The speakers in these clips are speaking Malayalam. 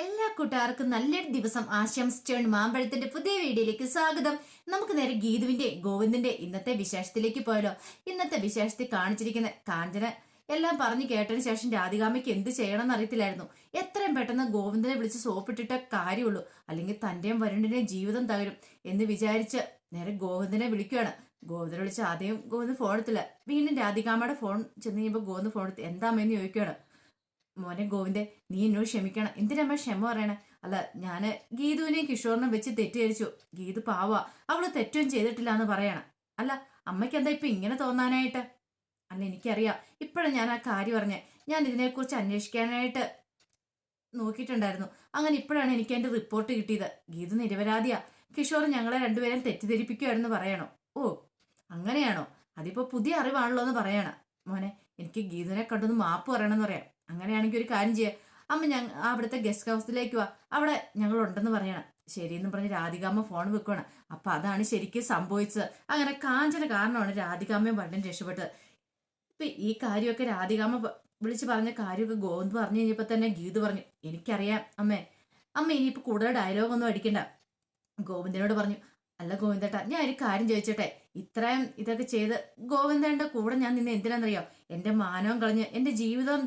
എല്ലാ കൂട്ടുകാർക്കും നല്ലൊരു ദിവസം ആശംസിച്ചുകൊണ്ട് മാമ്പഴത്തിന്റെ പുതിയ വീഡിയോയിലേക്ക് സ്വാഗതം. നമുക്ക് നേരെ ഗീതുവിന്റെ ഗോവിന്ദന്റെ ഇന്നത്തെ വിശേഷത്തിലേക്ക് പോയാലോ. ഇന്നത്തെ വിശേഷത്തിൽ കാണിച്ചിരിക്കുന്ന കാഞ്ചന എല്ലാം പറഞ്ഞു കേട്ടതിന് ശേഷം രാധികാമയ്ക്ക് എന്ത് ചെയ്യണമെന്ന് അറിയത്തില്ലായിരുന്നു. എത്രയും പെട്ടെന്ന് ഗോവിന്ദനെ വിളിച്ച് സോപ്പിട്ടിട്ട കാര്യമുള്ളൂ. അല്ലെങ്കിൽ തന്റെയും വരുണിന്റെയും ജീവിതം തകരും എന്ന് വിചാരിച്ച് നേരെ ഗോവിന്ദനെ വിളിക്കുകയാണ്. ഗോവിന്ദനെ വിളിച്ച് ആദ്യം ഗോവിന്ദൻ ഫോൺ എടുത്തില്ല. വീണ്ടും രാധികാമയുടെ ഫോൺ ചെന്ന് കഴിയുമ്പോൾ ഗോവിന്ദൻ ഫോൺ എടുത്ത് എന്താമെന്ന് ചോദിക്കുകയാണ്. മോനെ ഗോവിന്ദെ നീ എന്നോട് ക്ഷമിക്കണം. എന്തിനമ്മ ക്ഷമ പറയണേ? അല്ല ഞാൻ ഗീതുവിനെയും കിഷോറിനും വെച്ച് തെറ്റിദ്ധരിച്ചു. ഗീതു പാവാ. അവൾ തെറ്റും ചെയ്തിട്ടില്ല എന്ന് പറയണം. അല്ല അമ്മയ്ക്ക് എന്താ ഇപ്പൊ ഇങ്ങനെ തോന്നാനായിട്ട്? അല്ല എനിക്കറിയാം. ഇപ്പോഴും ഞാൻ ആ കാര്യം പറഞ്ഞേ ഞാൻ ഇതിനെക്കുറിച്ച് അന്വേഷിക്കാനായിട്ട് നോക്കിയിട്ടുണ്ടായിരുന്നു. അങ്ങനെ ഇപ്പോഴാണ് എനിക്ക് എന്റെ റിപ്പോർട്ട് കിട്ടിയത്. ഗീതു നിരപരാധിയാ. കിഷോർ ഞങ്ങളെ രണ്ടുപേരും തെറ്റിദ്ധരിപ്പിക്കുമായിരുന്നു പറയണോ? ഓ അങ്ങനെയാണോ? അതിപ്പോ പുതിയ അറിവാണല്ലോ എന്ന് പറയണം. മോനെ എനിക്ക് ഗീതുവിനെ കണ്ടൊന്ന് മാപ്പ് പറയണമെന്ന് പറയാം. അങ്ങനെയാണെങ്കിൽ ഒരു കാര്യം ചെയ്യാം. അമ്മ ഞങ്ങൾ അവിടുത്തെ ഗസ്റ്റ് ഹൗസിലേക്ക് വാ. അവിടെ ഞങ്ങൾ ഉണ്ടെന്ന് പറയണം. ശരിയെന്ന് പറഞ്ഞ് രാധികാമ്മ ഫോൺ വെക്കണം അപ്പൊ അതാണ് ശരിക്കും സംഭവിച്ചത്. അങ്ങനെ കാഞ്ചന കാരണമാണ് രാധികാമ്മയും വണ്ടൻ രക്ഷപ്പെട്ടത്. ഇപ്പൊ ഈ കാര്യമൊക്കെ രാധികാമ്മ വിളിച്ച് പറഞ്ഞ കാര്യമൊക്കെ ഗോവിന്ദ് പറഞ്ഞു കഴിഞ്ഞപ്പോ തന്നെ ഗീത് പറഞ്ഞു എനിക്കറിയാം അമ്മേ. അമ്മ ഇനിയിപ്പോ കൂടുതൽ ഡയലോഗ് ഒന്നും അടിക്കണ്ട. ഗോവിന്ദനോട് പറഞ്ഞു അല്ല ഗോവിന്ദേട്ടാ ഞാൻ ഒരു കാര്യം ചോദിച്ചോട്ടെ? ഇത്രയും ഇതൊക്കെ ചെയ്ത് ഗോവിന്ദന്റെ കൂടെ ഞാൻ നിന്നെ എന്തിനാണെന്നറിയോ എന്റെ മാനവും കളഞ്ഞ് എന്റെ ജീവിതം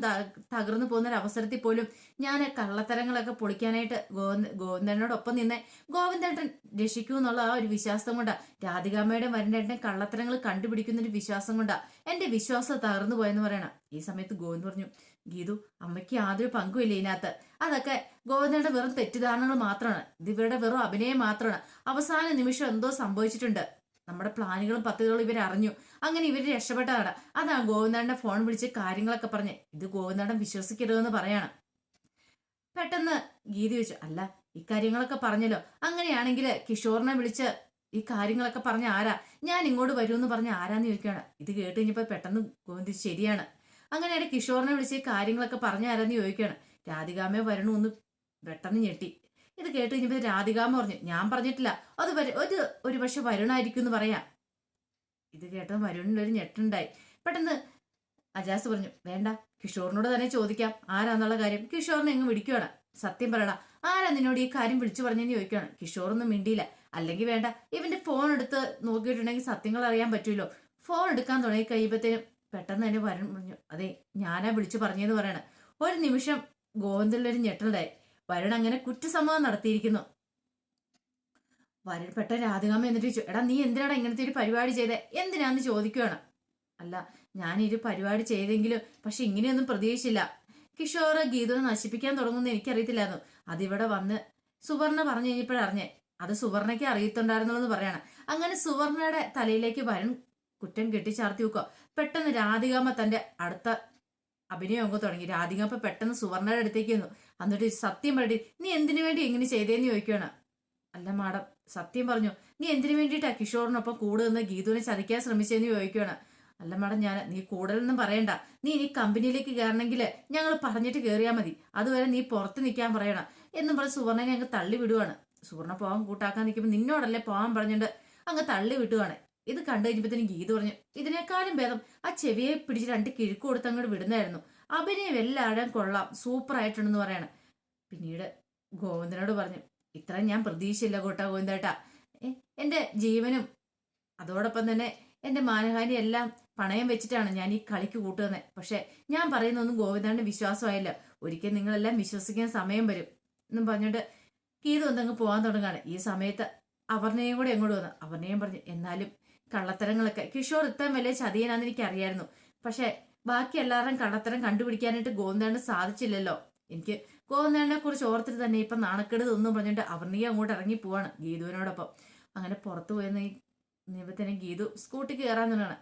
തകർന്നു പോകുന്ന ഒരു അവസരത്തിൽ പോലും ഞാൻ കള്ളത്തരങ്ങളൊക്കെ പൊളിക്കാനായിട്ട് ഗോവിന്ദ ഗോവിന്ദനോടൊപ്പം നിന്നെ ഗോവിന്ദേട്ടൻ രക്ഷിക്കൂ എന്നുള്ള ആ ഒരു വിശ്വാസം കൊണ്ടാ രാധികാമ്മയുടെ വരണ്ടേട്ടൻ കള്ളത്തരങ്ങൾ കണ്ടുപിടിക്കുന്ന ഒരു വിശ്വാസം കൊണ്ടാ എന്റെ വിശ്വാസം തകർന്നു പോയെന്ന് പറയണം. ഈ സമയത്ത് ഗോവിന്ദ് പറഞ്ഞു ഗീതു അമ്മയ്ക്ക് യാതൊരു പങ്കുമില്ല ഇതിനകത്ത്. അതൊക്കെ ഗോവിന്ദയുടെ വെറും തെറ്റിദ്ധാരണകൾ മാത്രമാണ്. ദിവ്യയുടെ വെറും അഭിനയം മാത്രമാണ്. അവസാന നിമിഷം എന്തോ സംഭവിച്ചിട്ടുണ്ട്. നമ്മുടെ പ്ലാനുകളും പദ്ധതികളും ഇവർ അറിഞ്ഞു. അങ്ങനെ ഇവർ രക്ഷപ്പെട്ടതാണ്. അതാണ് ഗോവിന്ദന്റെ ഫോൺ വിളിച്ച് കാര്യങ്ങളൊക്കെ പറഞ്ഞ് ഇത് ഗോവിന്ദൻ വിശ്വസിക്കരുതെന്ന് പറയാണ്. പെട്ടെന്ന് ഗീതി വെച്ചു അല്ല ഇക്കാര്യങ്ങളൊക്കെ പറഞ്ഞല്ലോ. അങ്ങനെയാണെങ്കിൽ കിഷോറിനെ വിളിച്ച് ഈ കാര്യങ്ങളൊക്കെ പറഞ്ഞ ആരാ? ഞാൻ ഇങ്ങോട്ട് വരുമെന്ന് പറഞ്ഞ ആരാന്ന് ചോദിക്കുകയാണ്. ഇത് കേട്ട് കഴിഞ്ഞപ്പോൾ പെട്ടെന്ന് ഗോവിന്ദ് ശരിയാണ്. അങ്ങനെയാണ് കിഷോറിനെ വിളിച്ച് കാര്യങ്ങളൊക്കെ പറഞ്ഞു തരാമെന്ന് ചോദിക്കുകയാണ് രാധികാമ്മ വരണമെന്ന് പെട്ടെന്ന് ഞെട്ടി. ഇത് കേട്ട് കഴിഞ്ഞപ്പോൾ രാധികാമ്മ പറഞ്ഞു ഞാൻ പറഞ്ഞിട്ടില്ല. അത് ഒരു ഒരു പക്ഷെ വരുണായിരിക്കും എന്ന് പറയാം. ഇത് കേട്ടത് വരുണിനൊരു ഞെട്ടുണ്ടായി. പെട്ടെന്ന് അജാസ് പറഞ്ഞു വേണ്ട കിഷോറിനോട് തന്നെ ചോദിക്കാം. ആരാന്നുള്ള കാര്യം. കിഷോറിനെ എങ്ങ് വിളിക്കുവാണ്. സത്യം പറയണ ആരാ നിന്നോട് ഈ കാര്യം വിളിച്ചു പറഞ്ഞെന്ന് ചോദിക്കുകയാണ് കിഷോറൊന്നും മിണ്ടിയില്ല. അല്ലെങ്കിൽ വേണ്ട ഇവന്റെ ഫോൺ എടുത്ത് നോക്കിയിട്ടുണ്ടെങ്കിൽ സത്യങ്ങൾ അറിയാൻ പറ്റുമല്ലോ ഫോൺ എടുക്കാൻ തുടങ്ങി കഴിയുമ്പോഴത്തേനും പെട്ടെന്ന് തന്നെ വരും പറഞ്ഞു അതെ ഞാനാ വിളിച്ചു പറഞ്ഞെന്ന് പറയണ. ഒരു നിമിഷം ഗോവിന്ദുള്ളൊരു ഞെട്ടലുണ്ടായി. വരുൺ അങ്ങനെ കുറ്റസമ്മതം നടത്തിയിരിക്കുന്നു. വരുൺ പെട്ട രാധികാമ്മ എന്നിട്ട് ചോദിച്ചു എടാ നീ എന്തിനാടാ ഇങ്ങനത്തെ ഒരു പരിപാടി ചെയ്തേ? എന്തിനാന്ന് ചോദിക്കുകയാണ് അല്ല ഇത് പരിപാടി ചെയ്തെങ്കിലും പക്ഷെ ഇങ്ങനെയൊന്നും പ്രതീക്ഷിച്ചില്ല. കിഷോർ ഗീതനെ നശിപ്പിക്കാൻ തുടങ്ങുന്ന എനിക്കറിയത്തില്ലായിരുന്നു. അതിവിടെ വന്ന് സുവർണ പറഞ്ഞു കഴിഞ്ഞപ്പോഴറിഞ്ഞേ അത് സുവർണയ്ക്ക് അറിയത്തുണ്ടായിരുന്നുള്ളൂ എന്ന് പറയാണ്. അങ്ങനെ സുവർണയുടെ തലയിലേക്ക് വരും കുറ്റം കെട്ടിച്ചാർത്തി വെക്കുക. പെട്ടെന്ന് രാധികാമ്മ തന്റെ അടുത്ത അഭിനയം അങ്ങ് തുടങ്ങി. രാധികാമ്മ പെട്ടെന്ന് സുവർണയുടെ അടുത്തേക്ക് വന്നു എന്നിട്ട് സത്യം പറഞ്ഞു നീ എന്തിനു വേണ്ടി ഇങ്ങനെ ചെയ്തേന്ന് ചോദിക്കുകയാണ് അല്ല മാഡം സത്യം പറഞ്ഞു. നീ എന്തിനു വേണ്ടിയിട്ടാ കിഷോറിനൊപ്പം കൂടെ നിന്ന് ഗീതുവിനെ ചതിക്കാൻ ശ്രമിച്ചതെന്ന് ചോദിക്കുകയാണ് അല്ല മാഡം ഞാൻ നീ കൂടുതലൊന്നും പറയണ്ട. നീ ഇനി കമ്പനിയിലേക്ക് കയറണമെങ്കിൽ ഞങ്ങൾ പറഞ്ഞിട്ട് കയറിയാൽ മതി. അതുവരെ നീ പുറത്ത് നിൽക്കാൻ പറയണം. എന്നും പറഞ്ഞ് സുവർണനെ അങ്ങ് തള്ളി വിടുവാണ് സുവർണ പോകാൻ കൂട്ടാക്കാൻ നിൽക്കുമ്പോൾ നിന്നോടല്ലേ പോകാൻ പറഞ്ഞിട്ട് അങ്ങ് തള്ളി വിട്ടുവാണ് ഇത് കണ്ടു കഴിഞ്ഞപ്പോഴത്തേനും ഗീത പറഞ്ഞു ഇതിനേക്കാളും ഭേദം ആ ചെവിയെ പിടിച്ച് രണ്ട് കിഴുക്ക് കൊടുത്ത് അങ്ങോട്ട് വിടുന്നായിരുന്നു അഭിനയം എല്ലാവരും കൊള്ളാം സൂപ്പർ ആയിട്ടുണ്ടെന്ന് പറയാണ്. പിന്നീട് ഗോവിന്ദനോട് പറഞ്ഞു ഇത്ര ഞാൻ പ്രതീക്ഷയില്ല കോട്ടാ ഗോവിന്ദേട്ടാ. എന്റെ ജീവനും അതോടൊപ്പം തന്നെ എന്റെ മാനഹാനി എല്ലാം പണയം വെച്ചിട്ടാണ് ഞാൻ ഈ കളിക്ക് കൂട്ടുന്നത്. പക്ഷെ ഞാൻ പറയുന്നൊന്നും ഗോവിന്ദന്റെ വിശ്വാസമായില്ല. ഒരിക്കൽ നിങ്ങളെല്ലാം വിശ്വസിക്കാൻ സമയം വരും. എന്നും പറഞ്ഞിട്ട് ഗീത ഒന്നങ്ങ് പോകാൻ തുടങ്ങാണ് ഈ സമയത്ത് അവർണയും കൂടെ എങ്ങോട്ട് വന്നു. അവർണയും പറഞ്ഞു എന്നാലും കള്ളത്തരങ്ങളൊക്കെ. കിഷോർ ഇത്രയും വലിയ ചതിയനാന്ന് എനിക്ക് അറിയായിരുന്നു പക്ഷെ ബാക്കി എല്ലാവരും കള്ളത്തരം കണ്ടുപിടിക്കാനായിട്ട് ഗോവിന്ദന് സാധിച്ചില്ലല്ലോ. എനിക്ക് ഗോവിന്ദനെ കുറിച്ച് ഓർത്തിട്ട് തന്നെ ഇപ്പൊ നാണക്കേട് ഒന്നും പറഞ്ഞിട്ട് അവർണിക അങ്ങോട്ട് ഇറങ്ങി പോവാണ് ഗീതുവിനോടൊപ്പം. അങ്ങനെ പുറത്തു പോയെന്ന് നിമിത്തനെ ഗീതു സ്കൂട്ടി കയറാൻ തുടങ്ങണം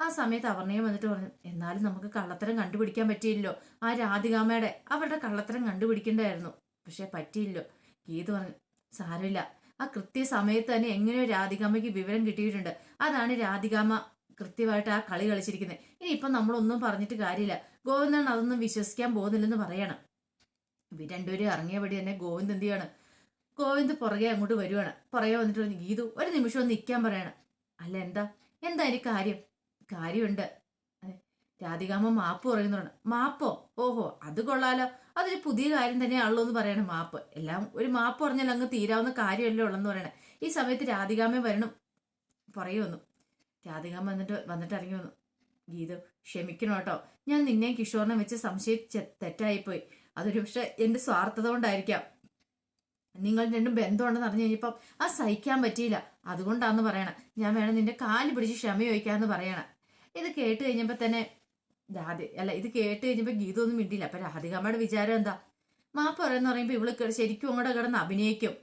ആ സമയത്ത് അവർണയും വന്നിട്ട് പറഞ്ഞു എന്നാലും നമുക്ക് കള്ളത്തരം കണ്ടുപിടിക്കാൻ പറ്റിയില്ലോ ആ രാധികാമയുടെ അവരുടെ കള്ളത്തരം കണ്ടുപിടിക്കേണ്ടായിരുന്നു. പക്ഷെ പറ്റിയില്ലോ ഗീതു പറഞ്ഞു സാരമില്ല. ആ കൃത്യ സമയത്ത് തന്നെ എങ്ങനെയോ രാധികാമ്മയ്ക്ക് വിവരം കിട്ടിയിട്ടുണ്ട്. അതാണ് രാധികാമ്മ കൃത്യമായിട്ട് ആ കളി കളിച്ചിരിക്കുന്നത്. ഇനി ഇപ്പം നമ്മളൊന്നും പറഞ്ഞിട്ട് കാര്യമില്ല. ഗോവിന്ദൻ അതൊന്നും വിശ്വസിക്കാൻ പോകുന്നില്ലെന്ന് പറയണം. ഇവർ രണ്ടുപേരും ഇറങ്ങിയപടി തന്നെ ഗോവിന്ദ് എന്ത് ചെയ്യാണ്? ഗോവിന്ദ് പുറകെ അങ്ങോട്ട് വരുവാണ്. പുറകെ വന്നിട്ട് ഗീതു ഒരു നിമിഷം ഒന്ന് നിൽക്കാൻ പറയണം. അല്ല എന്താ? എന്താ എനിക്ക് കാര്യം? കാര്യമുണ്ട്. രാധികാമ്മ മാപ്പ് പറയുന്നുണ്ട്. മാപ്പോ? ഓഹോ അത് കൊള്ളാലോ. അതൊരു പുതിയ കാര്യം തന്നെയാണല്ലോ എന്ന് പറയണം മാപ്പ്. എല്ലാം ഒരു മാപ്പ് പറഞ്ഞാൽ അങ്ങ് തീരാവുന്ന കാര്യമല്ലേ ഉള്ളെന്ന് പറയണേ. ഈ സമയത്ത് രാധികാമ്മ വരണം പറയുമെന്നു രാധികാമ്മ വന്നിട്ട് വന്നിട്ട് ഇറങ്ങി വന്നു. ഗീത ക്ഷമിക്കണം കേട്ടോ. ഞാൻ നിന്നെയും കിഷോറിനെ വെച്ച് സംശയിച്ച് തെറ്റായിപ്പോയി. അതൊരു പക്ഷെ എന്റെ സ്വാർത്ഥത കൊണ്ടായിരിക്കാം. നിങ്ങൾ രണ്ടും ബന്ധമുണ്ടെന്ന് അറിഞ്ഞു കഴിഞ്ഞപ്പം ആ സഹിക്കാൻ പറ്റിയില്ല. അതുകൊണ്ടാന്ന് പറയണം. ഞാൻ വേണം നിന്റെ കാൽ പിടിച്ച് ക്ഷമ ചോദിക്കാന്ന് പറയണം. ഇത് കേട്ട് കഴിഞ്ഞപ്പോൾ തന്നെ രാധ അല്ല ഇത് കേട്ട് കഴിഞ്ഞപ്പോൾ ഗീത ഒന്നും മിണ്ടിയില്ല. അപ്പൊ രാധികമ്മയുടെ വിചാരം എന്താ? മാപ്പ് പറയുന്ന പറയുമ്പോൾ ഇവൾ ശരിക്കും അങ്ങോട്ട് കിടന്ന് അഭിനയിക്കും.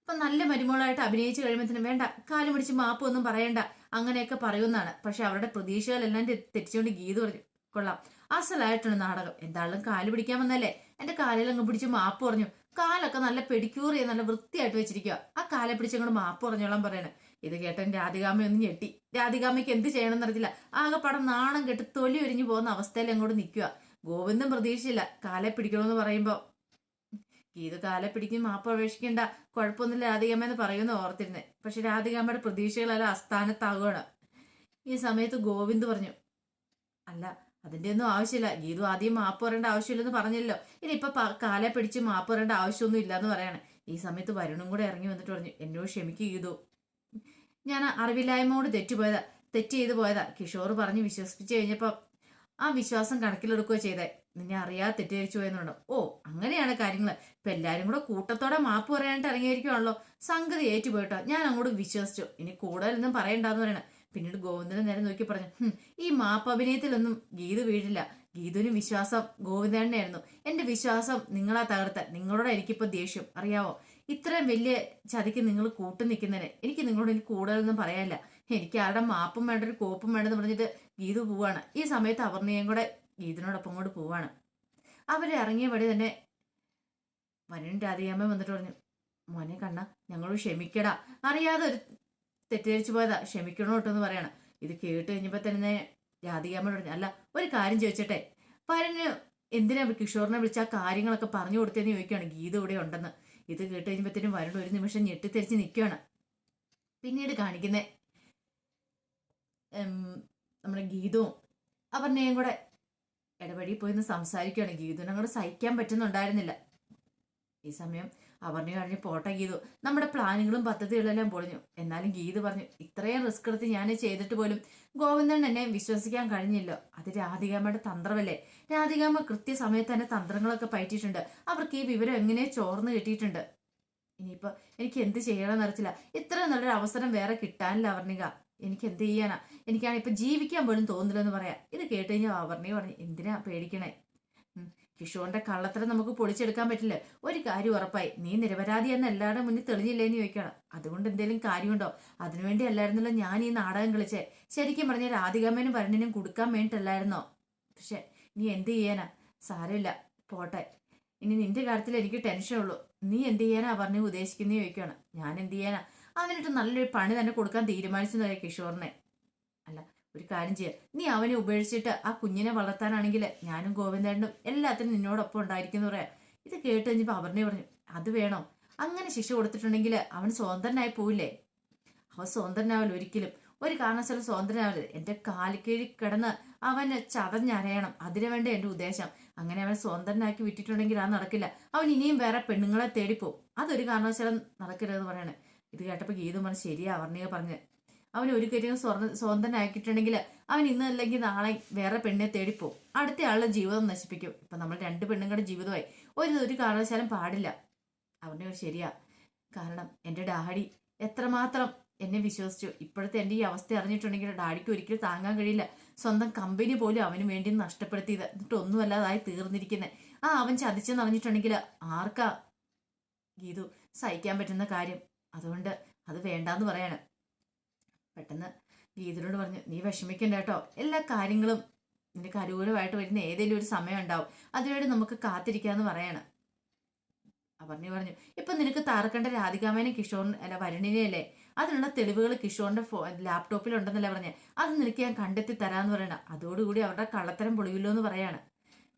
അപ്പൊ നല്ല മരുമോളായിട്ട് അഭിനയിച്ചു കഴിയുമ്പോഴത്തേനും വേണ്ട കാലു പിടിച്ച് മാപ്പ് ഒന്നും പറയണ്ട അങ്ങനെയൊക്കെ പറയുമെന്നാണ്. പക്ഷെ അവരുടെ പ്രതീക്ഷകളെല്ലാം തെറ്റിച്ചുകൊണ്ട് ഗീത പറഞ്ഞു കൊള്ളാം അസലായിട്ടുണ്ട് നാടകം. എന്താളും കാൽ പിടിക്കാൻ വന്നല്ലേ? എന്റെ കാലിലങ്ങ് പിടിച്ച് മാപ്പ് പറഞ്ഞു. കാലൊക്കെ നല്ല പെഡിക്യൂർ ചെയ്ത് നല്ല വൃത്തിയായിട്ട് വെച്ചിരിക്കുക ആ കാലെ പിടിച്ച് അങ്ങോട്ട് മാപ്പ് പറഞ്ഞോളാം പറയണേ. ഇത് കേട്ടൻ രാധികാമ്മ ഒന്ന് ഞെട്ടി. രാധികാമ്മയ്ക്ക് എന്ത് ചെയ്യണമെന്ന് ആകെ പടം നാണം കെട്ട് തൊലി ഒരിഞ്ഞു പോകുന്ന അവസ്ഥയിൽ അങ്ങോട്ട് നിൽക്കുക ഗോവിന്ദൻ പ്രതീക്ഷിച്ചില്ല കാലെ പിടിക്കണമെന്ന് പറയുമ്പോൾ ഗീത കാലെ പിടിക്കും മാപ്പ് അപേക്ഷിക്കേണ്ട. കുഴപ്പമൊന്നുമില്ല രാധികാമ്മ എന്ന് പറയുമെന്ന് ഓർത്തിരുന്നേ. പക്ഷെ രാധികാമ്മയുടെ പ്രതീക്ഷകളെല്ലാം അസ്ഥാനത്താകുകയാണ് ഈ സമയത്ത് ഗോവിന്ദ് പറഞ്ഞു അല്ല അതിന്റെ ഒന്നും ആവശ്യമില്ല. ഗീതു ആദ്യം മാപ്പ് പറയേണ്ട ആവശ്യമില്ലെന്ന് പറഞ്ഞല്ലോ. ഇനി ഇപ്പൊ കാലെ പിടിച്ച് മാപ്പ് പറയേണ്ട ആവശ്യമൊന്നും ഇല്ലാന്ന് പറയാണ്. ഈ സമയത്ത് വരുണും കൂടെ ഇറങ്ങി വന്നിട്ട് പറഞ്ഞു എന്നോട് ക്ഷമിക്കുക ഗീതു. ഞാൻ അറിവില്ലായ്മയോട് തെറ്റുപോയതാ തെറ്റ് ചെയ്തു പോയതാ. കിഷോർ പറഞ്ഞ് വിശ്വസിപ്പിച്ചു കഴിഞ്ഞപ്പോൾ ആ വിശ്വാസം കണക്കിലെടുക്കുക ചെയ്തേ. നിന്നെ അറിയാതെ തെറ്റിദ്ധരിച്ചു പോയെന്നുണ്ട്? ഓ അങ്ങനെയാണ് കാര്യങ്ങൾ ഇപ്പൊ എല്ലാരും കൂടെ കൂട്ടത്തോടെ മാപ്പ് പറയാനായിട്ട് ഇറങ്ങിയിരിക്കുവാണല്ലോ. സംഗതി ഏറ്റുപോയിട്ടോ? ഞാൻ അങ്ങോട്ട് വിശ്വസിച്ചു. ഇനി കൂടുതലൊന്നും പറയണ്ടെന്ന് പറയണേ. പിന്നീട് ഗോവിന്ദനെ നേരെ നോക്കി പറഞ്ഞു ഈ മാപ്പ് അഭിനയത്തിലൊന്നും ഗീത് വീഴില്ല. ഗീതുവിന് വിശ്വാസം ഗോവിന്ദനായിരുന്നു എന്റെ വിശ്വാസം നിങ്ങളാ തകർത്ത. നിങ്ങളോട് എനിക്കിപ്പോ ദേഷ്യം. അറിയാവോ? ഇത്രയും വലിയ ചതിക്ക് നിങ്ങൾ കൂട്ടു നിൽക്കുന്നതിന് എനിക്ക് നിങ്ങളോട് എനിക്ക് കൂടുതലൊന്നും പറയാനില്ല. എനിക്ക് ആരുടെ മാപ്പും വേണ്ട ഒരു കോപ്പും വേണ്ടെന്ന് പറഞ്ഞിട്ട് ഗീതു പോവാണ്. ഈ സമയത്ത് അവർണിയും കൂടെ ഗീതിനോടൊപ്പം കൂടെ പോവാണ്. അവർ ഇറങ്ങിയ വഴി തന്നെ വനൻ രാധികാമ്മ വന്നിട്ട് പറഞ്ഞു മോനെ കണ്ണ ഞങ്ങളോട് ക്ഷമിക്കടാ. അറിയാതെ ഒരു തെറ്റിദ്ധരിച്ചു പോയതാ. ക്ഷമിക്കണോ കേട്ടോ എന്ന് പറയണം. ഇത് കേട്ട് കഴിഞ്ഞപ്പോൾ തന്നെ രാധികാമ്മ പറഞ്ഞു അല്ല ഒരു കാര്യം ചോദിച്ചട്ടെ. പരന് എന്തിനാ കിഷോറിനെ വിളിച്ച് ആ കാര്യങ്ങളൊക്കെ പറഞ്ഞു കൊടുത്തതെന്ന് ചോദിക്കുകയാണ്. ഗീത ഇവിടെ ഉണ്ടെന്ന്. ഇത് കേട്ട് കഴിഞ്ഞപ്പോഴത്തേനും വരുൺ ഒരു നിമിഷം ഞെട്ടിത്തെറിച്ച് നിൽക്കുകയാണ്. പിന്നീട് കാണിക്കുന്നേ നമ്മുടെ ഗീതവും അപർണയും കൂടെ ഇടവഴി പോയി ഒന്ന് സംസാരിക്കുകയാണ്. ഗീതുവിനെ അങ്ങോട്ട് സഹിക്കാൻ പറ്റുന്നുണ്ടായിരുന്നില്ല. ഈ സമയം അപർണ പറഞ്ഞു പോട്ടെ ഗീതു. നമ്മുടെ പ്ലാനുകളും പദ്ധതികളെല്ലാം പൊളിഞ്ഞു. എന്നാലും ഗീതു പറഞ്ഞു ഇത്രയും റിസ്ക് എടുത്ത് ഞാൻ ചെയ്തിട്ട് പോലും ഗോവിന്ദൻ എന്നെ വിശ്വസിക്കാൻ കഴിഞ്ഞില്ല. അത് രാധികാമ്മയുടെ തന്ത്രമല്ലേ? രാധികാമ്മ കൃത്യസമയത്ത് തന്നെ തന്ത്രങ്ങളൊക്കെ പയറ്റിയിട്ടുണ്ട്. അവർക്ക് ഈ വിവരം എങ്ങനെ ചോർന്ന് കിട്ടിയിട്ടുണ്ട്? ഇനിയിപ്പോ എനിക്ക് എന്ത് ചെയ്യണമെന്ന് അറിയില്ല ഇത്ര നല്ലൊരു അവസരം വേറെ കിട്ടാനില്ല അവർണിക എനിക്ക് എന്ത് ചെയ്യാനാ? എനിക്കാണ് ഇപ്പൊ ജീവിക്കാൻ പോലും തോന്നില്ലെന്ന് പറയാം. ഇത് കേട്ട് കഴിഞ്ഞാൽ അവർണിക പറഞ്ഞു എന്തിനാ പേടിക്കണേ? കിഷോറിന്റെ കള്ളത്തരം നമുക്ക് പൊളിച്ചെടുക്കാൻ പറ്റില്ല. ഒരു കാര്യം ഉറപ്പായി നീ നിരപരാധി എന്ന് എല്ലാവരുടെ മുന്നിൽ തെളിഞ്ഞില്ലേന്ന് ചോദിക്കണം. അതുകൊണ്ട് എന്തെങ്കിലും കാര്യമുണ്ടോ? അതിനുവേണ്ടി അല്ലായിരുന്നല്ലോ ഞാൻ ഈ നാടകം കളിച്ചേ. ശരിക്കും പറഞ്ഞ രാധികാമ്മനും ഭരണിനും കൊടുക്കാൻ വേണ്ടിട്ടല്ലായിരുന്നോ? പക്ഷെ നീ എന്ത് ചെയ്യാനാ? സാരമില്ല പോട്ടെ. ഇനി നിന്റെ കാര്യത്തിൽ എനിക്ക് ടെൻഷൻ ഉള്ളൂ. നീ എന്ത് ചെയ്യാനാ പറഞ്ഞ് ഉദ്ദേശിക്കുന്ന ചോദിക്കുകയാണ് ഞാൻ എന്ത് ചെയ്യാനാ? അവനിട്ട് നല്ലൊരു പണി തന്നെ കൊടുക്കാൻ തീരുമാനിച്ചെന്ന് പറയാം കിഷോറിനെ. അല്ല ഒരു കാര്യം ചെയ്യാം. നീ അവനെ ഉപേക്ഷിച്ചിട്ട് ആ കുഞ്ഞിനെ വളർത്താനാണെങ്കിൽ ഞാനും ഗോവിന്ദേട്ടനും എല്ലാത്തിനും നിന്നോടൊപ്പം ഉണ്ടായിരിക്കും എന്ന് പറയാം. ഇത് കേട്ട് കഴിഞ്ഞപ്പോൾ പറഞ്ഞു അത് വേണോ? അങ്ങനെ ശിക്ഷ കൊടുത്തിട്ടുണ്ടെങ്കിൽ അവൻ സ്വതന്ത്രനായി പോവില്ലേ? അവൻ സ്വതന്ത്രനാവില്ല ഒരിക്കലും. ഒരു കാരണവശാലും സ്വതന്ത്രനാവരുത് എന്റെ കാലിക്കീഴിൽ കിടന്ന് അവനെ ചതഞ്ഞരയണം അതിനു വേണ്ടി എന്റെ ഉദ്ദേശം. അങ്ങനെ അവനെ സ്വതന്ത്രനാക്കി വിട്ടിട്ടുണ്ടെങ്കിൽ അത് നടക്കില്ല. അവൻ ഇനിയും വേറെ പെണ്ണുങ്ങളെ തേടിപ്പോവും. അതൊരു കാരണവശാലും നടക്കരുതെന്ന് പറയണേ. ഇത് കേട്ടപ്പോൾ ഗീതു പറഞ്ഞു ശരിയാ അവർണിക പറഞ്ഞ്. അവൻ ഒരു കാര്യം സ്വർണ സ്വന്തനാക്കിയിട്ടുണ്ടെങ്കിൽ അവൻ ഇന്ന് അല്ലെങ്കിൽ നാളെ വേറെ പെണ്ണിനെ തേടിപ്പോവും. അടുത്ത ആളുടെ ജീവിതം നശിപ്പിക്കും. ഇപ്പൊ നമ്മൾ രണ്ട് പെണ്ണുങ്ങളുടെ ജീവിതമായി. ഒരു ഒരു കാരണവശാലും പാടില്ല. അവന്റെ ശരിയാ. കാരണം എന്റെ ഡാഡി എത്രമാത്രം എന്നെ വിശ്വസിച്ചു. ഇപ്പോഴത്തെ എന്റെ ഈ അവസ്ഥ അറിഞ്ഞിട്ടുണ്ടെങ്കിൽ ഡാഡിക്ക് ഒരിക്കലും താങ്ങാൻ കഴിയില്ല. സ്വന്തം കമ്പനി പോലും അവന് വേണ്ടി നഷ്ടപ്പെടുത്തിയത്. എന്നിട്ട് ഒന്നുമല്ലാതായി തീർന്നിരിക്കുന്നത് ആ അവൻ ചതിച്ചെന്ന് അറിഞ്ഞിട്ടുണ്ടെങ്കിൽ ആർക്കാ ഗീതു സഹിക്കാൻ പറ്റുന്ന കാര്യം? അതുകൊണ്ട് അത് വേണ്ടാന്ന് പറയാണ്. പെട്ടെന്ന് ഗീതനോട് പറഞ്ഞു നീ വിഷമിക്കണ്ട കേട്ടോ. എല്ലാ കാര്യങ്ങളും നിനക്ക് അനുകൂലമായിട്ട് വരുന്ന ഏതെങ്കിലും ഒരു സമയം ഉണ്ടാവും. അതിനുവേണ്ടി നമുക്ക് കാത്തിരിക്കാന്ന് പറയാണ്. പറഞ്ഞു പറഞ്ഞു ഇപ്പൊ നിനക്ക് താർക്കണ്ട രാധികാമേനെ കിഷോറിന് അല്ല വരുണിനെ അല്ലേ? അതിനുള്ള തെളിവുകൾ കിഷോറിന്റെ ഫോ ലാപ്ടോപ്പിലുണ്ടെന്നല്ലേ പറഞ്ഞേ. അത് നിനക്ക് ഞാൻ കണ്ടെത്തി തരാന്ന് പറയണ. അതോടുകൂടി അവരുടെ കള്ളത്തരം പൊളിയില്ലോ എന്ന് പറയാണ്.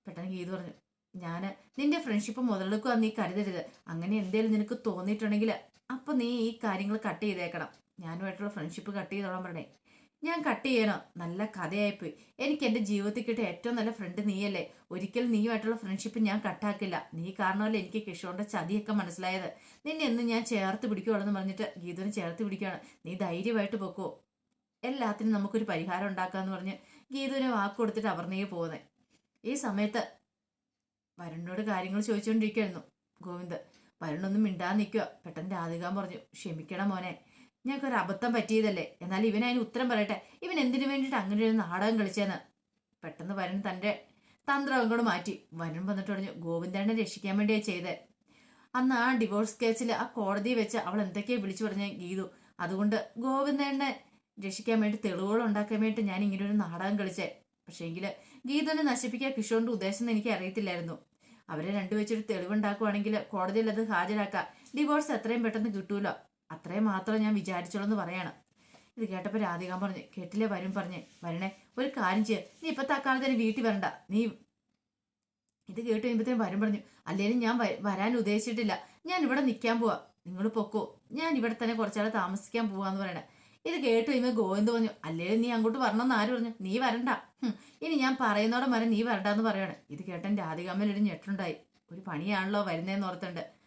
പെട്ടെന്ന് ഗീത് പറഞ്ഞു ഞാൻ നിന്റെ ഫ്രണ്ട്ഷിപ്പ് മുതലെടുക്കുക നീ കരുതരുത്. അങ്ങനെ എന്തേലും നിനക്ക് തോന്നിയിട്ടുണ്ടെങ്കിൽ അപ്പൊ നീ ഈ കാര്യങ്ങൾ കട്ട് ചെയ്തേക്കണം. ഞാനുമായിട്ടുള്ള ഫ്രണ്ട്ഷിപ്പ് കട്ട് ചെയ്തോളാൻ പറഞ്ഞേ. ഞാൻ കട്ട് ചെയ്യണോ. നല്ല കഥയായിപ്പോയി. എനിക്ക് എന്റെ ജീവിതത്തിൽ കിട്ടിയ ഏറ്റവും നല്ല ഫ്രണ്ട് നീയല്ലേ? ഒരിക്കലും നീയുമായിട്ടുള്ള ഫ്രണ്ട്ഷിപ്പ് ഞാൻ കട്ടാക്കില്ല നീ കാരണമല്ലേ എനിക്ക് കിഷോറിന്റെ ചതിയൊക്കെ മനസ്സിലായത്? നിന്നെ എന്ന് ഞാൻ ചേർത്ത് പിടിക്കുവാണെന്ന് പറഞ്ഞിട്ട് ഗീതുവിനെ ചേർത്ത് പിടിക്കുകയാണ്. നീ ധൈര്യമായിട്ട് പൊക്കോ. എല്ലാത്തിനും നമുക്കൊരു പരിഹാരം ഉണ്ടാക്കാന്ന് പറഞ്ഞ് ഗീതുവിനെ വാക്ക് കൊടുത്തിട്ട് അവർന്നേ പോകുന്നത് ഈ സമയത്ത് വരുണിനോട് കാര്യങ്ങൾ ചോദിച്ചുകൊണ്ടിരിക്കുകയായിരുന്നു ഗോവിന്ദ്. വരുണൊന്നും മിണ്ടാതെ നിൽക്കുക പെട്ടെന്ന് രാധികാൻ പറഞ്ഞു ക്ഷമിക്കണം മോനെ. ഞങ്ങൾക്കൊരു അബദ്ധം പറ്റിയതല്ലേ? എന്നാൽ ഇവൻ അതിന് ഉത്തരം പറയട്ടെ. ഇവൻ എന്തിനു വേണ്ടിയിട്ട് അങ്ങനെ ഒരു നാടകം കളിച്ചെന്ന്? പെട്ടെന്ന് വരുൺ തന്റെ തന്ത്രം അങ്ങോട്ട് മാറ്റി. വരുൺ വന്നിട്ട് പറഞ്ഞു ഗോവിന്ദനെ രക്ഷിക്കാൻ വേണ്ടിയാണ് ചെയ്തത് അന്ന് ആ ഡിവോഴ്സ് കേസിൽ ആ കോടതി വെച്ച് അവൾ എന്തൊക്കെയോ വിളിച്ചു പറഞ്ഞ ഗീതു. അതുകൊണ്ട് ഗോവിന്ദനെ രക്ഷിക്കാൻ വേണ്ടി തെളിവുകൾ ഉണ്ടാക്കാൻ വേണ്ടി ഞാൻ ഇങ്ങനെ ഒരു നാടകം കളിച്ചേ. പക്ഷേങ്കിൽ ഗീതുവിനെ നശിപ്പിക്കാൻ കിഷോറിന്റെ ഉദ്ദേശം എനിക്ക് അറിയത്തില്ലായിരുന്നു അവരെ രണ്ടു വെച്ചൊരു തെളിവുണ്ടാക്കുവാണെങ്കിൽ കോടതിയിൽ അത് ഹാജരാക്കാം. ഡിവോഴ്സ് എത്രയും പെട്ടെന്ന് കിട്ടൂലോ? അത്രയും മാത്രം ഞാൻ വിചാരിച്ചോളൂ എന്ന് പറയാണ്. ഇത് കേട്ടപ്പോൾ രാധികാൻ പറഞ്ഞു കേട്ടില്ലേ വരും പറഞ്ഞ്? വരണേ ഒരു കാര്യം ചെയ്യാം. നീ ഇപ്പത്തെ തന്നെ വീട്ടിൽ വരണ്ട. നീ ഇത് കേട്ട് കഴിയുമ്പോഴത്തേനും വരും പറഞ്ഞു അല്ലെങ്കിൽ ഞാൻ വരാൻ ഉദ്ദേശിച്ചിട്ടില്ല. ഞാൻ ഇവിടെ നിൽക്കാൻ പോവാ. നിങ്ങൾ പൊക്കോ. ഞാൻ ഇവിടെ തന്നെ കുറച്ചാൾ താമസിക്കാൻ പോവാന്ന് പറയണേ. ഇത് കേട്ട് കഴിയുമ്പോൾ ഗോവിന്ദ് പറഞ്ഞു അല്ലേലും നീ അങ്ങോട്ട് വരണമെന്ന് ആര് പറഞ്ഞു? നീ വരണ്ട. ഇനി ഞാൻ പറയുന്നോടെ മരം നീ വരണ്ടെന്ന് പറയാണ്. ഇത് കേട്ടൻ രാധികാമ്മയിലൊരു ഞെട്ടുണ്ടായി. ഒരു പണിയാണല്ലോ വരുന്നതെന്ന് ഓർത്തുണ്ട്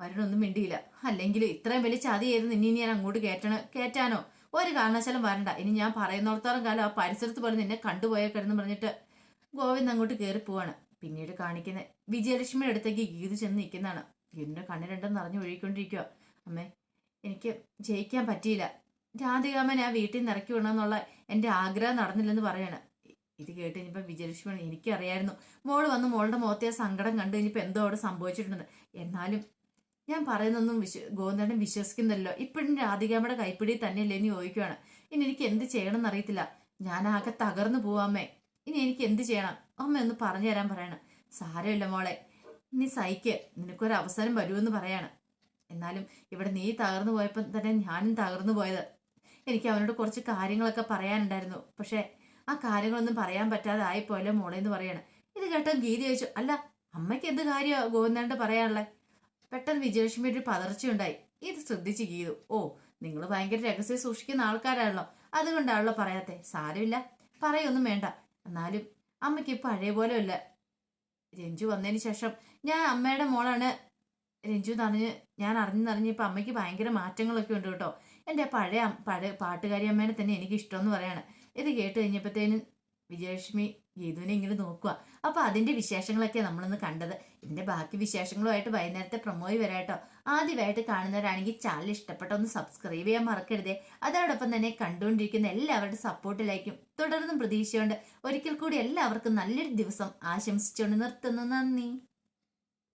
വരണൊന്നും മിണ്ടിയില്ല. അല്ലെങ്കിൽ ഇത്രയും വലിയ ചതി ചെയ്ത് നിന്നെ ഇനി ഞാൻ അങ്ങോട്ട് കയറ്റണ കയറ്റാനോ ഒരു കാരണവശാലും വരണ്ട. ഇനി ഞാൻ പറയുന്നിടത്തോളം കാലം ആ പരിസരത്ത് പോലും നിന്നെ കണ്ടുപോയേക്കരുന്ന് പറഞ്ഞിട്ട് ഗോവിന്ദ് അങ്ങോട്ട് കയറി പോവാണ്. പിന്നീട് കാണിക്കുന്നത് വിജയലക്ഷ്മിയുടെ അടുത്തേക്ക് ഗീതു ചെന്ന് നിൽക്കുന്നതാണ്. ഗീതിന്റെ കണ്ണ് രണ്ടും നിറഞ്ഞു ഒഴുകിക്കൊണ്ടിരിക്കുക അമ്മേ എനിക്ക് ജയിക്കാൻ പറ്റിയില്ല. രാധികാമൻ ആ വീട്ടിൽ നിന്ന് ഇറക്കി വിടണമെന്നുള്ള എന്റെ ആഗ്രഹം നടന്നില്ലെന്ന് പറയാണ്. ഇത് കേട്ട് ഇനിയിപ്പം വിജയലക്ഷ്മി എനിക്കറിയായിരുന്നു. മോൾ വന്ന് മോളുടെ മുഖത്തെ സങ്കടം കണ്ട് കഴിഞ്ഞപ്പോൾ എന്തോ അവിടെ സംഭവിച്ചിട്ടുണ്ട് എന്നാലും ഞാൻ പറയുന്നൊന്നും വിശ്വ ഗോവിന്ദനും വിശ്വസിക്കുന്നില്ലല്ലോ. ഇപ്പോഴും രാധികാമ്മയുടെ കൈപ്പിടി തന്നെയല്ലേ എന്ന് ചോദിക്കുവാണ്. ഇനി എനിക്ക് എന്ത് ചെയ്യണം എന്നറിയത്തില്ല ഞാൻ ആകെ തകർന്നു പോവാമ്മേ ഇനി എനിക്ക് എന്ത് ചെയ്യണം? അമ്മ ഒന്ന് പറഞ്ഞു തരാൻ പറയണം. സാരമില്ല മോളെ. നീ സഹിക്ക്. നിനക്കൊരു അവസരം വരുമെന്ന് പറയാണ്. എന്നാലും ഇവിടെ നീ തകർന്നു പോയപ്പോൾ തന്നെ ഞാനും തകർന്നു പോയത്. എനിക്ക് അവനോട് കുറച്ച് കാര്യങ്ങളൊക്കെ പറയാനുണ്ടായിരുന്നു. പക്ഷേ ആ കാര്യങ്ങളൊന്നും പറയാൻ പറ്റാതെ ആയിപ്പോയല്ലോ മോളെ എന്ന് പറയാണ്. ഇത് കേട്ടോ ഗീതി ചോദിച്ചു അല്ല അമ്മയ്ക്ക് എന്ത് കാര്യമാണ് ഗോവിന്ദാണ്ട് പറയാനുള്ളത് പെട്ടെന്ന് വിജയലക്ഷ്മി ഒരു പതർച്ചയുണ്ടായി. ഇത് ശ്രദ്ധിച്ച് ഗീതു. ഓ നിങ്ങൾ ഭയങ്കര രഹസ്യം സൂക്ഷിക്കുന്ന ആൾക്കാരാണല്ലോ. അതുകൊണ്ടാണല്ലോ പറയാത്തെ. സാരമില്ല. പറയൊന്നും വേണ്ട. എന്നാലും അമ്മയ്ക്ക് പഴയ പോലെ അല്ല രഞ്ജു വന്നതിന് ശേഷം ഞാൻ അമ്മയുടെ മോളാണ്. രഞ്ജു നിറഞ്ഞ് ഞാൻ അറിഞ്ഞറിഞ്ഞപ്പോൾ അമ്മയ്ക്ക് ഭയങ്കര മാറ്റങ്ങളൊക്കെ ഉണ്ട് കേട്ടോ. എന്റെ പഴയ പഴയ പാട്ടുകാരി അമ്മേനെ തന്നെ എനിക്ക് ഇഷ്ടമെന്ന് പറയാണ്. ഇത് കേട്ട് കഴിഞ്ഞപ്പോഴത്തേനും വിജയലക്ഷ്മി ഗീതുവിനെ ഇങ്ങനെ നോക്കുക അപ്പോൾ അതിന്റെ വിശേഷങ്ങളൊക്കെ നമ്മളൊന്ന് കണ്ടത്. ഇതിന്റെ ബാക്കി വിശേഷങ്ങളുമായിട്ട് വൈകുന്നേരത്തെ പ്രൊമോയി വരാട്ടോ ആദ്യമായിട്ട് കാണുന്നവരാണെങ്കിൽ ചാനൽ ഇഷ്ടപ്പെട്ട ഒന്ന് സബ്സ്ക്രൈബ് ചെയ്യാൻ മറക്കരുതേ. അതോടൊപ്പം തന്നെ കണ്ടുകൊണ്ടിരിക്കുന്ന എല്ലാവരുടെ സപ്പോർട്ടിലേക്കും തുടർന്നും പ്രതീക്ഷയുണ്ട് ഒരിക്കൽ കൂടി എല്ലാവർക്കും നല്ലൊരു ദിവസം ആശംസിച്ചുകൊണ്ട് നിർത്തുന്നു. നന്ദി.